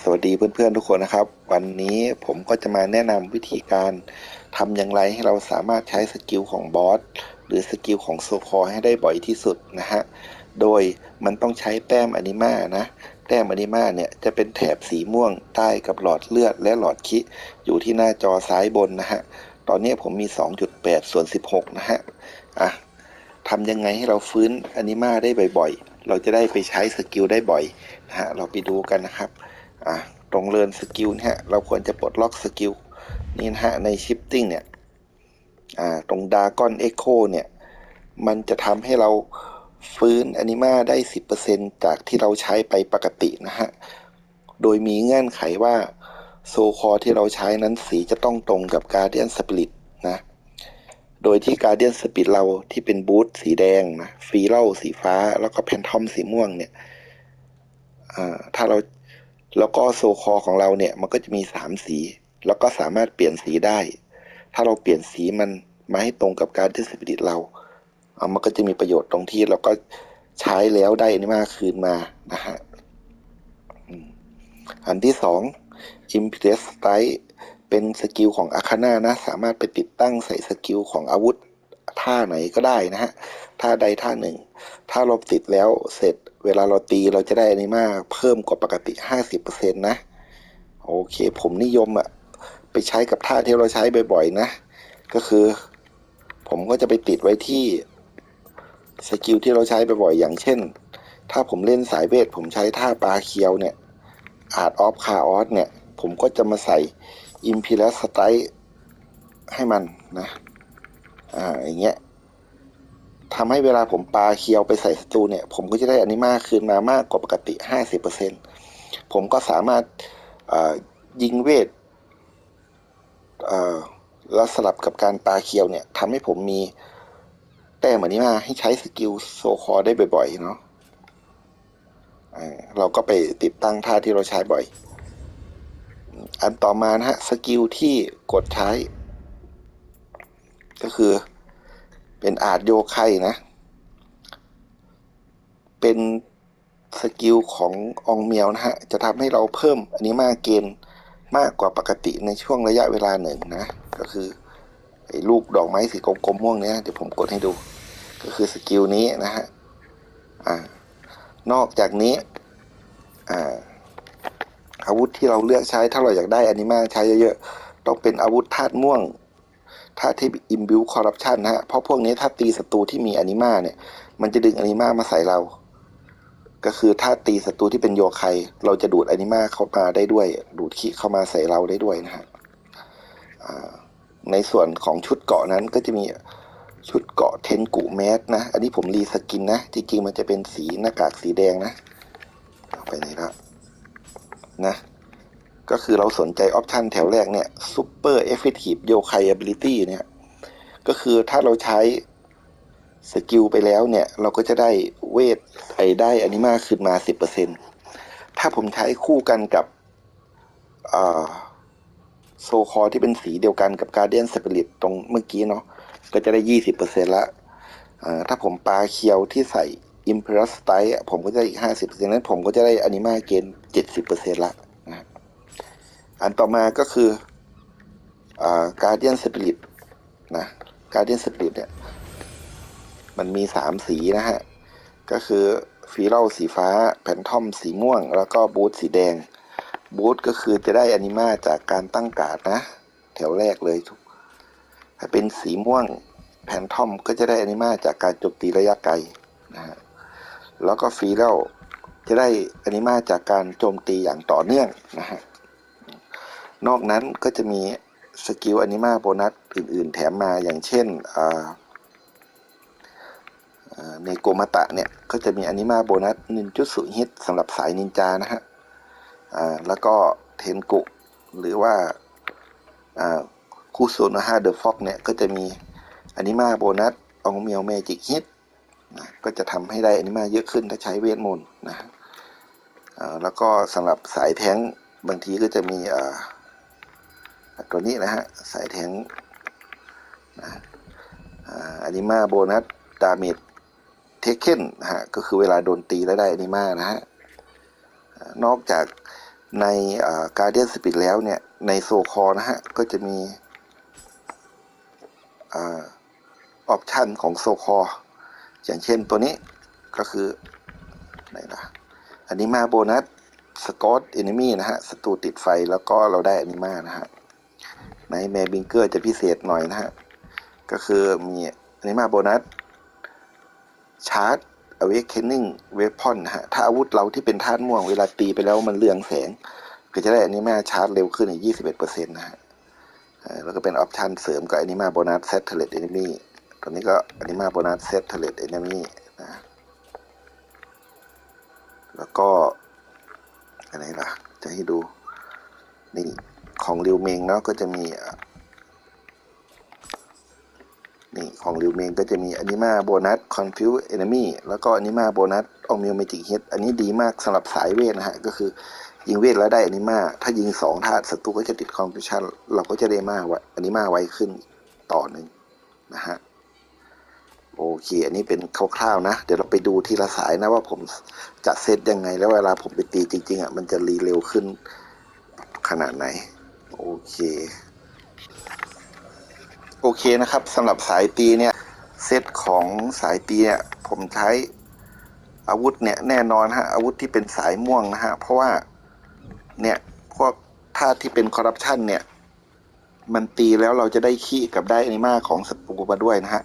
สวัสดีเพื่อนๆทุกคนนะครับ วันนี้ผมก็จะมาแนะนำวิธีการทำอย่างไรให้เราสามารถใช้สกิลของบอสหรือสกิลของโซคอให้ได้บ่อยที่สุดนะฮะ โดยมันต้องใช้แต้มอนิมานะแต้มอนิมาเนี่ยจะเป็นแถบสีม่วงใต้กับหลอดเลือดและหลอดคิ อยู่ที่หน้าจอซ้ายบนนะฮะ ตอนนี้ผมมี 2.8 ส่วน 16 นะฮะอะทำยังไงให้เราฟื้นอนิมาได้บ่อยๆ เราจะได้ไปใช้สกิลได้บ่อยนะฮะเราไปดูกันนะครับ อะตรงเรินสกิลนะฮะเราควรจะปลดล็อกสกิลนี่นะฮะในชิปติ้งเนี่ยอ่าตรงดากอนเอ็กโคเนี่ย มันจะทำให้เราฟื้นอนิมาได้ 10%จากที่เราใช้ไปปกตินะฮะ โดยมีเงื่อนไขว่าโซคอที่เราใช้นั้นสีจะต้องตรงกับการเดียนสปิริตนะ โดยที่การเดียนสปิริตเราที่เป็นบูทสีแดงนะฟีเล่าสีฟ้าแล้วก็แพนทอมสีม่วงเนี่ยอ่าถ้าเรา แล้วก็โซคอของเราเนี่ยมันก็จะมีสามสี แล้วก็สามารถเปลี่ยนสีได้ ถ้าเราเปลี่ยนสีมันมาให้ตรงกับการที่สปิริตเราอ่ามันก็จะมีประโยชน์ตรงที่เราก็ใช้แล้วได้อนี้มากคืนมานะฮะอันที่สอง i m p e r s t i เป็นสกิลของอาคาน่านะ สามารถไปติดตั้งใส่สกิลของอาวุธท่าไหนก็ได้นะฮะ ท่าใดท่าหนึ่ง ถ้าเราติดแล้วเสร็จ เวลาเราตีเราจะได้อนิมาเพิ่มกว่าปกติ 50%นะ โอเค ผมนิยมอะไปใช้กับท่าที่เราใช้บ่อยๆนะ ก็คือ ผมก็จะไปติดไว้ที่สกิลที่เราใช้บ่อยๆอย่างเช่น ถ้าผมเล่นสายเวท ผมใช้ท่าปลาเคียวเนี่ย อาร์ตออฟคาออสเนี่ย ผมก็จะมาใส่อิมพี l ลสไตให้มันนะ อ่าอย่างเงี้ย ทำให้เวลาผมปลาเคียวไปใส่ศัตรูเนี่ย ผมก็จะได้อนิมาคืนมามากกว่าปกติ 50%ผมก็สามารถยิงเวทแล้วสลับกับการปลาเคียวเนี่ยทำให้ผมมีแต้มอนิมาให้ใช้สกิลโซคอได้บ่อยๆเนาะเราก็ไปติดตั้งท่าที่เราใช้บ่อย อันต่อมานะฮะสกิลที่กดใช้ ก็คือ เป็นอาจโยไคนะ เป็นสกิลขององเมียวนะฮะ จะทำให้เราเพิ่มอันนี้มากเกณฑ์มากกว่าปกติในช่วงระยะเวลาหนึ่งนะ ก็คือไอ้ลูกดอกไม้สีกลมๆม่วงเนี้ยเดี๋ยวผมกดให้ดู ก็คือสกิลนี้นะฮะอ่านอกจากนี้อ่าอาวุธที่เราเลือกใช้ถ้าเราอยากได้อันิมากใช้เยอะๆต้องเป็นอาวุธธาตุม่วง ถ้าที่อิมบิวคอร์รัปชันนะฮะเพราะพวกนี้ถ้าตีศัตรูที่มีอนิมาเนี่ย มันจะดึงอนิมามาใส่เรา ก็คือถ้าตีศัตรูที่เป็นโยไคเราจะดูดอนิมาเข้ามาได้ด้วย ดูดขี้เข้ามาใส่เราได้ด้วยนะฮะในส่วนของชุดเกาะนั้นก็จะมีชุดเกาะเทนกุแมสนะ อันนี้ผมรีสกินนะ จริงๆมันจะเป็นสีหน้ากากสีแดงนะ เอาไปไหนละนะ ก็คือเราสนใจออปชันแถวแรกเนี่ย Super Effective Yokai Ability เนี่ย ก็คือถ้าเราใช้สกิลไปแล้วเนี่ย เราก็จะได้เวทไอได้อนิมาขึ้นมา 10%ถ้าผมใช้คู่กันกับโซคอที่เป็นสีเดียวกันกับ Guardian Spirit ตรงเมื่อกี้เนาะก็จะได้ 20%ละถ้าผมปลาเคียวที่ใส่ Imperial Style ผมก็จะได้อีก 50%นั้นผมก็จะได้อนิมาเกณฑ์70%ละนะ อันต่อมาก็คืออ่า Guardian Spirit นะ Guardian Spirit เนี่ยมันมีสามสีนะฮะ ก็คือฟีเรลสีฟ้าแพนทอมสีม่วง แล้วก็บูทสีแดง บูทก็คือจะได้อนิมาจากการตั้งการ์ดนะ แถวแรกเลยทุกถ้าเป็นสีม่วงแพนทอมก็จะได้อนิมาจากการโจมตีระยะไกลนะฮะแล้วก็ฟีเรลจะได้อนิมาจากการโจมตีอย่างต่อเนื่องนะฮะ นอกนั้นก็จะมีสกิลอนิมาโบนัสอื่น ๆ แถมมาอย่างเช่นในโกมาตะเนี่ย ก็จะมีอนิมาโบนัสนินจุสุฮิตสำหรับสายนินจานะฮะแล้วก็เทนกุ หรือว่าคูโซนะฮะเดอะฟ็อกเนี่ย ก็จะมีอนิมาโบนัสองเมียวเมจิกฮิตนะก็จะทำให้ได้อนิมาเยอะขึ้นถ้าใช้เวทมนต์นะแล้วก็สำหรับสายแท้งบางทีก็จะมี ตัวนี้นะฮะสายแทงอนิมาโบนัสดาเมจเทคเคนนะฮะก็คือเวลาโดนตีแล้วได้อนิมานะฮะนอกจากในการเดียนสปิ t แล้วเนี่ย ในโซคอนะฮะ ก็จะมีออปชันของโซคออย่างเช่นตัวนี้ก็คือไหนล่ะอันนี้มาโบนัสสกอตเอนิมี่นะฮะศัตรูติดไฟแล้วก็เราได้อนิมานะฮะ ในแมบิงเกอร์จะพิเศษหน่อยนะฮะ ก็คือมีอนิมาโบนัสชาร์จ awakening weapon นฮะ ถ้าอาวุธเราที่เป็นธาตุม่วงเวลาตีไปแล้วมันเรืองแสง ก็จะได้อันิมาชาร์จเร็วขึ้นอีก 21%นะฮะแล้วก็เป็นออปชันเสริมกับอนิมาโบนัสเซตเทเลตเอนิมี่ตอนนี้ก็อนิมาโบนัสเซตเทเลตเอนิมี่นะแล้วก็อะไรล่ะ จะให้ดู นี่ ของริวเมงเนาะก็จะมีนี่ของริวเมงก็จะมีอนิมาโบนัสคอนฟิวเอนมีแล้วก็อนิมาโบนัสออมิวเมจิกเฮดอันนี้ดีมากสำหรับสายเวทนะฮะ ก็คือยิงเวทแล้วได้อนิมา ถ้ายิงสองธาตุศัตรูก็จะติดคอมพิวชั่นเราก็จะได้มากว่าอนิมาไวขึ้นต่อหนึ่งนะฮะโอเค อันนี้เป็นคร่าวๆนะ เดี๋ยวเราไปดูทีละสายนะว่าผมจะเซตยังไง แล้วเวลาผมไปตีจริงๆอะมันจะรีเร็วขึ้นขนาดไหน โอเค โอเคนะครับสำหรับสายตีเนี่ยเซตของสายตีเนี่ยผมใช้อาวุธเนี่ยแน่นอนฮะอาวุธที่เป็นสายม่วงนะฮะเพราะว่าเนี่ยพวกท่าตุที่เป็นคอร์รัปชันเนี่ยมันตีแล้วเราจะได้ขี้กับได้อนิมาของศัตรูมาด้วยนะฮะ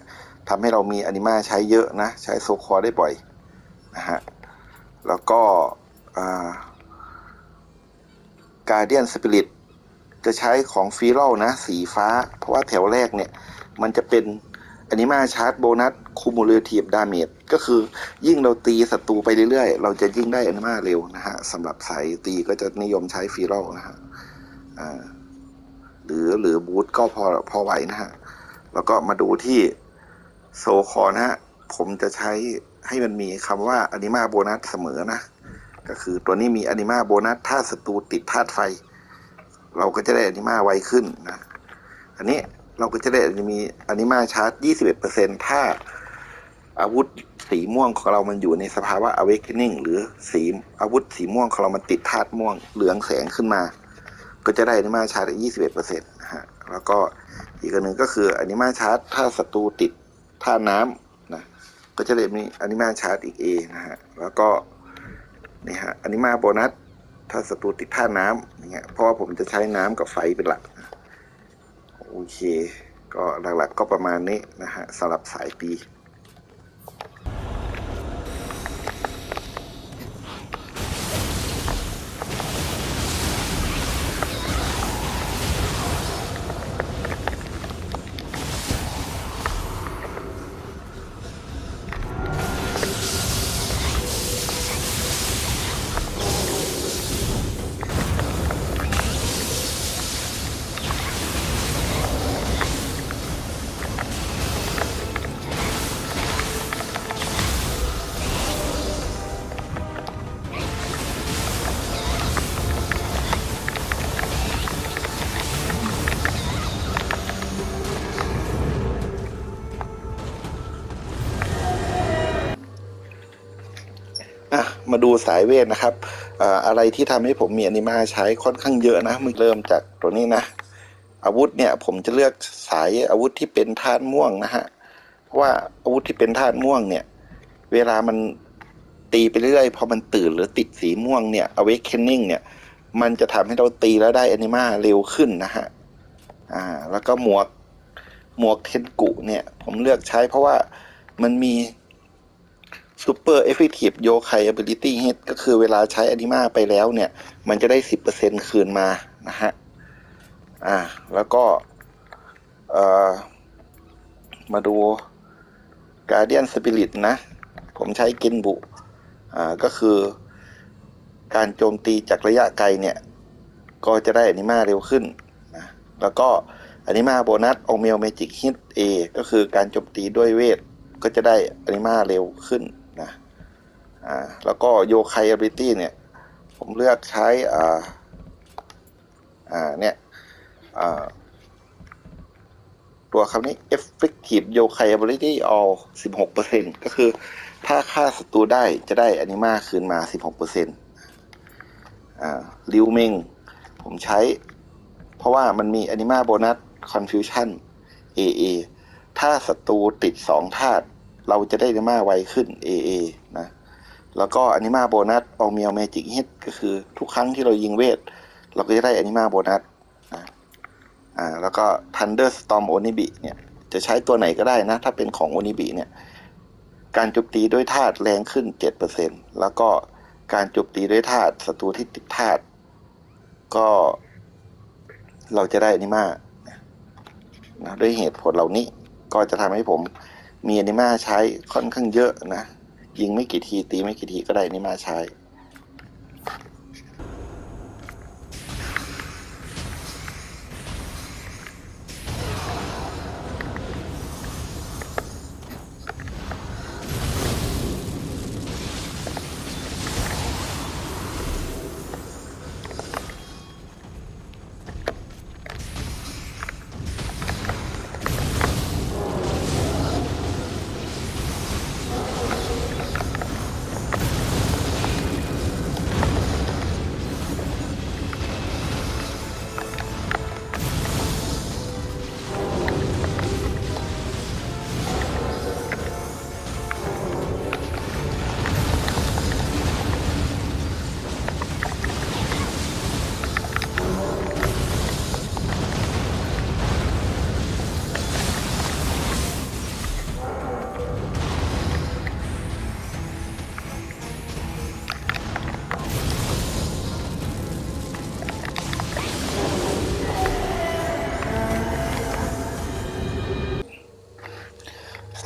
ทำให้เรามีอนิมาใช้เยอะนะ ใช้โซคอได้บ่อยนะฮะแล้วก็การเดียนสปิริต จะใช้ของฟีโรนะ สีฟ้า เพราะว่าแถวแรกเนี่ย มันจะเป็นอนิมาชาร์จโบนัสคูมูลเลทีฟดาเมจก็คือยิ่งเราตีศัตรูไปเรื่อยๆ เราจะยิ่งได้อนิมาเร็วนะฮะสำหรับสายตีก็จะนิยมใช้ฟีโรนะฮะอ่าหรือหรือบูทก็พอพอไหวนะฮะ แล้วก็มาดูที่โซคอนะฮะ ผมจะใช้ให้มันมีคำว่าอนิมาโบนัสเสมอนะ ก็คือตัวนี้มีอนิมาโบนัสถ้าศัตรูติดธาตุไฟ เราก็จะได้อนิมาไวขึ้นนะอันนี้เราก็จะได้มีอนิมาชาร์จ21%ถ้าอาวุธสีม่วงของเรามันอยู่ในสภาวะ awakening หรือสีอาวุธสีม่วงของเรามันติดธาตุม่วงเหลืองแสงขึ้นมา ก็จะได้อนิมาชาร์จ21%นะฮะแล้วก็อีกอันหนึ่งก็คืออนิมาชาร์จถ้าศัตรูติดธาตุน้ำนะก็จะได้มีอนิมาชาร์จอีก A นะฮะแล้วก็นี่ฮะอนิมาโบนัส ถ้าศัตรูติดท่าน้ำอย่างเงี้ยเพราะว่าผมจะใช้น้ำกับไฟเป็นหลักนะโอเค ก็หลักๆก็ประมาณนี้นะฮะสำหรับสายปี มาดูสายเวทนะครับอะไรที่ทำให้ผมมีอนิมาใช้ค่อนข้างเยอะนะมึงเริ่มจากตัวนี้นะ อาวุธเนี่ยผมจะเลือกสายอาวุธที่เป็นธาตุม่วงนะฮะเพราะว่าอาวุธที่เป็นธาตุม่วงเนี่ย เวลามันตีไปเรื่อยพอมันตื่นหรือติดสีม่วงเนี่ย awakening เนี่ย มันจะทำให้เราตีแล้วได้อนิมาเร็วขึ้นนะฮะอ่า แล้วก็หมวกหมวกเทนกุเนี่ย ผมเลือกใช้เพราะว่ามันมี Super Effective Yokai Ability Hit ก็คือเวลาใช้อนิมาไปแล้วเนี่ย มันจะได้ 10%คืนมานะฮะ อ่า แล้วก็เอ่อมาดู Guardian Spirit นะ ผมใช้เกนบุ อ่า ก็คือ การโจมตีจากระยะไกลเนี่ย ก็จะได้อนิมาเร็วขึ้นนะ แล้วก็อนิมาโบนัสองเมลเมจิกฮิตเอก็คือการโจมตีด้วยเวทก็จะได้อนิมาเร็วขึ้น อ่าแล้วก็โยคายอ ability เนี่ย ผมเลือกใช้อ่าอ่าเนี่ยอ่าตัวคำนี้ effective yokai ability all 16%ก็คือถ้าฆ่าศัตรูได้จะได้อนิมาคืนมา 16%อ่าริวเมงผมใช้ เพราะว่ามันมี Anima Bonus Confusion AA ถ้าศัตรูติดสองธาตุเราจะได้ Anima ไวขึ้น AA แล้วก็ Anima Bonus เอาเมียว Magic Hit ก็คือทุกครั้งที่เรายิงเวท เราก็จะได้ Anima Bonus นะอ่าแล้วก็ Thunderstorm Onibi เนี่ยจะใช้ตัวไหนก็ได้นะ ถ้าเป็นของ Onibi เนี่ยการโจมตีด้วยธาตุแรงขึ้น 7%แล้วก็การโจมตีด้วยธาตุศัตรูที่ติดธาตุก็เราจะได้อนิมานะด้วยเหตุผลเหล่านี้ก็จะทำให้ผมมีอนิมาใช้ค่อนข้างเยอะนะ ยิงไม่กี่ทีตีไม่กี่ทีก็ได้นี่มาใช้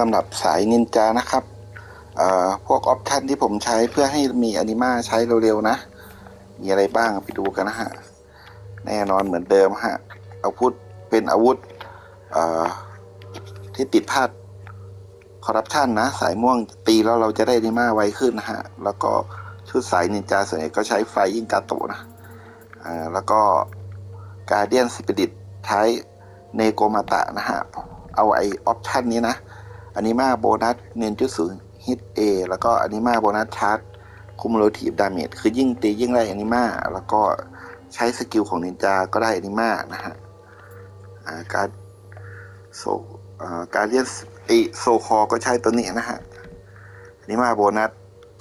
สำหรับสายนินจานะครับพวกออปชันที่ผมใช้เพื่อให้มีอนิมาใช้เร็วๆนะ มีอะไรบ้างไปดูกันนะฮะ แน่นอนเหมือนเดิมฮะอาวุธเป็นอาวุธที่ติดธาตุคอร์รัปชันนะ สายม่วงตีแล้วเราจะได้อนิมาไวขึ้นนะฮะ แล้วก็ชุดสายนินจาส่วนใหญ่ก็ใช้ไฟยิงกาโตะนะแล้วก็การเดียนสปิริตใช้เนโกมาตะนะฮะ เอาไอออปชันนี้นะ อนิมาโบนัสเนนจุดศูนย์ฮิตเอแล้วก็อนิมาโบนัสชาร์จคุมโลทีฟดาเมจคือยิ่งตียิ่งได้อนิมาแล้วก็ใช้สกิลของนินจาก็ได้อนิมานะฮะการโซการเรียนไอโซคอก็ใช้ตัวนี้นะฮะอนิมาโบนัส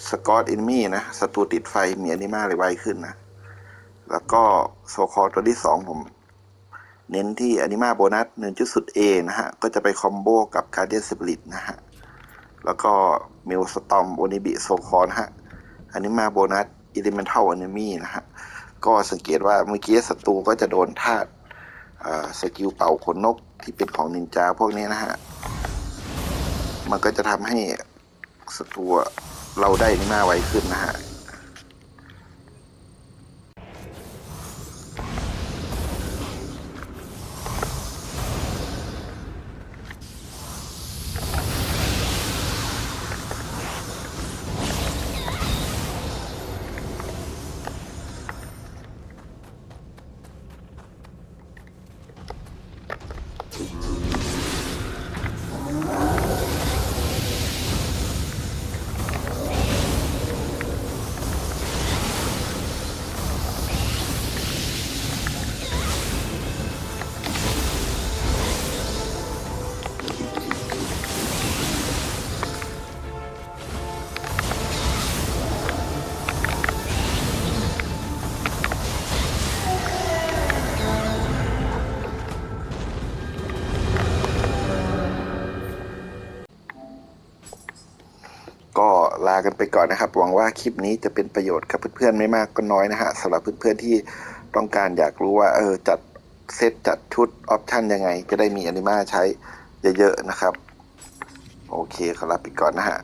สกอตอินมี่นะศัตรูติดไฟมีอนิมาเลยไวขึ้นนะ แล้วก็โซคอตัวที่สองผม เน้นที่ Anima Bonus 1.0 A นะฮะ ก็จะไปคอมโบกับ Guardian Spirit นะฮะ แล้วก็ m i l Storm Onibi s o c o นะฮะ Anima Bonus Elemental Enemy นะฮะ ก็สังเกตว่าเมื่อกี้ศัตรูก็จะโดนธาตุสกิลเป่าขนนกที่เป็นของนินจาพวกนี้นะฮะ มันก็จะทำให้ศัตรูเราได้นิมาไวขึ้นนะฮะ ากันไปก่อนนะครับ หวังว่าคลิปนี้จะเป็นประโยชน์กับเพื่อนๆไม่มากก็น้อยนะฮะสำหรับเพื่อนๆที่ต้องการอยากรู้ว่าเออจัดเซตจัดชุดออปชันยังไง จะได้มีอนิมาใช้เยอะๆนะครับ โอเคขอลาไปก่อนนะฮะ